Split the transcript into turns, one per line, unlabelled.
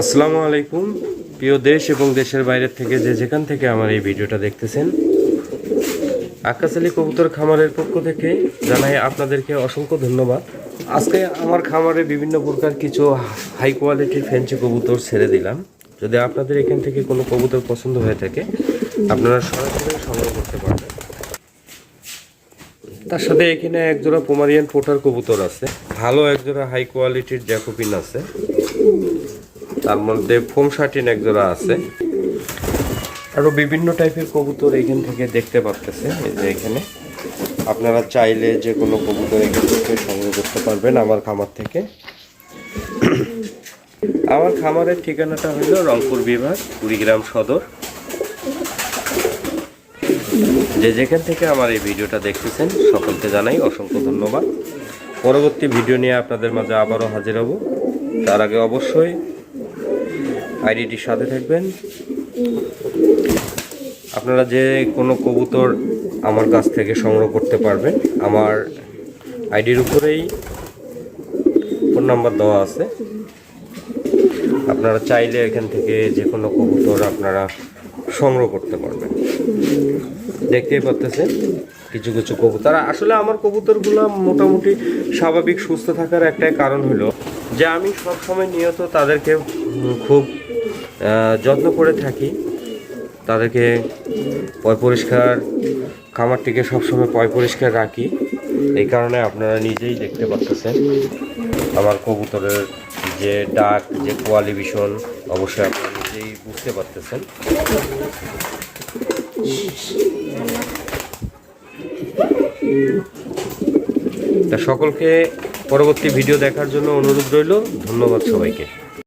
আসসালামু আলাইকুম। প্রিয় দেশ এবং দেশের বাইরের থেকে যে যেখান থেকে আমার এই ভিডিওটা দেখতেছেন আকাশ আলী কবুতর খামারের পক্ষ থেকে জানাই আপনাদেরকে অসংখ্য ধন্যবাদ। আজকে আমার খামারে বিভিন্ন প্রকার কিছু হাই কোয়ালিটির ফ্যান্সি কবুতর ছেড়ে দিলাম। যদি আপনাদের এখান থেকে কোনো কবুতর পছন্দ হয়ে থাকে, আপনারা সরাসরি সংগ্রহ করতে পারবেন। তার সাথে এখানে একজোড়া পোমারিয়ান পোটার কবুতর আছে। ভালো একজোড়া হাই কোয়ালিটির জ্যাকোপিন আছে। তার মধ্যে ফোম শার্টিন একজোড়া আছে। আরও বিভিন্ন টাইপের কবুতর এখান থেকে দেখতে পারতেছে এই যে এখানে আপনারা চাইলে যে কোনো কবুতর এখান থেকে সংগ্রহ করতে পারবেন আমার খামার থেকে। আমার খামারের ঠিকানাটা হলো রংপুর বিভাগ, কুড়িগ্রাম সদর। যে যেখান থেকে আমার এই ভিডিওটা দেখতেছেন, সকলকে জানাই অসংখ্য ধন্যবাদ। পরবর্তী ভিডিও নিয়ে আপনাদের মাঝে আবারও হাজির হব। তার আগে অবশ্যই আইডিটির সাথে থাকবেন। আপনারা যে কোনো কবুতর আমার কাছ থেকে সংগ্রহ করতে পারবেন, আমার আইডির উপরেই ফোন নাম্বার দেওয়া আছে। আপনারা চাইলে এখান থেকে যে কোনো কবুতর আপনারা সংগ্রহ করতে পারবেন দেখতেই পাচ্ছেন কিছু কিছু কবুতর। আসলে আমার কবুতরগুলো মোটামুটি স্বাভাবিক সুস্থ থাকার একটাই কারণ হলো যে আমি সবসময় নিয়ত তাদেরকে খুব যত্ন করে থাকি। তাদেরকে পয় পরিষ্কার, খামারটিকে সবসময় পয় পরিষ্কার রাখি। এই কারণে আপনারা নিজেই দেখতে পাচ্ছেন আমার কবুতরের যে ডাক, যে কোয়ালিভিশন, অবশ্যই আপনারা নিজেই বুঝতে পারতেছেন। তা সকলকে পরবর্তী ভিডিও দেখার জন্য অনুরোধ রইল। ধন্যবাদ সবাইকে।